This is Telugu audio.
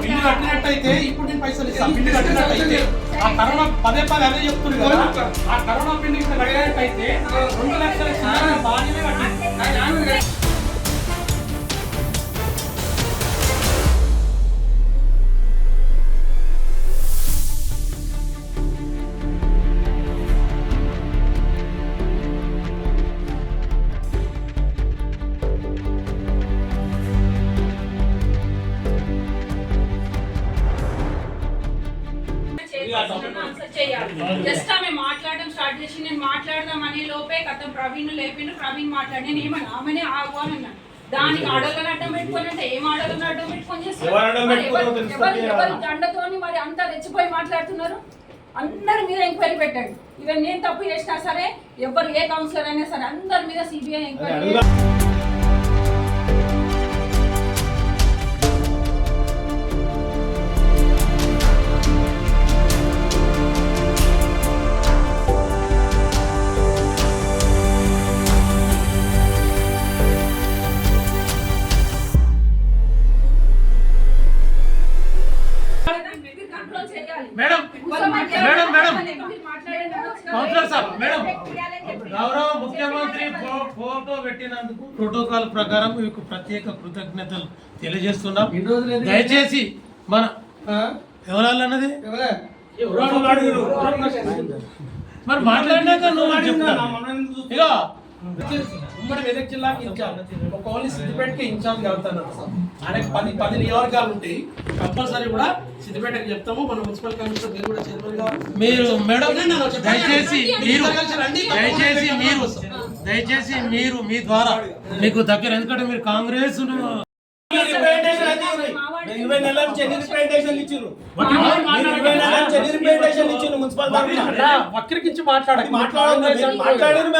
కట్టినట్టయితే ఇప్పుడు నేను పైసలు ఇస్తాను బిల్లు కట్టినట్టయితే ఆ కరోనా పదే పదే అదే చెప్తుంది కదా. ఆ కరోనా బిల్లు ఇక్కడ కట్టినట్టయితే రెండు లక్షల బాగానే జస్ట్ ఆమె మాట్లాడడం స్టార్ట్ చేసి నేను మాట్లాడదాం అనే లోపే కథం ప్రవీణ్ లేపిండు ప్రవీణ్ మాట్లాడి నేను ఏమన్నా ఆమెనే ఆగు అని అన్నాను దానికి ఆడలను అడ్డం పెట్టుకొని అంటే ఏం ఆడలను అడ్డం పెట్టుకొని చేస్తారు? ఎవరు దండతోని మరి అంతా రెచ్చిపోయి మాట్లాడుతున్నారు? అందరి మీద ఎంక్వైరీ పెట్టండి. ఈవెన్ నేను తప్పు చేసినా సరే ఎవరు ఏ కౌన్సిలర్ అయినా సరే అందరి మీద CBI enquiry madam. Madam councillor sir madam. గౌరవ ముఖ్యమంత్రి ఫో- ఫోటో పెట్టినందుకు ప్రోటోకాల్ ప్రకారం మీకు ప్రత్యేక కృతజ్ఞతలు తెలియజేస్తున్నాం. దయచేసి మన ఎవరాలు అన్నది ఎవరు? అడుగురు? మరి మాట్లాడినాక నువ్వు చెప్తా ఇక ఉమ్మడి మెదక్ జిల్లాకి ఇన్ఛార్జ్. ఒక ఓన్లీ సిద్దిపేటకి ఇన్ఛార్జ్ అవుతాను ఆయనకి పది పది నియోజకాలు ఉంటాయి. కంపల్సరీ కూడా సిద్దిపేటకి చెప్తాము. మన మున్సిపల్ కమిషనర్ మీరు కూడా చైర్మన్ మీరు మేడం. దయచేసి మీరు. దయచేసి మీరు దయచేసి మీరు మీ ద్వారా మీకు దగ్గర ఎందుకంటే మీరు కాంగ్రెస్ ఇరవై నెలల నుంచి తరఫున? వక్రీకించి. మీరు మాట్లాడారు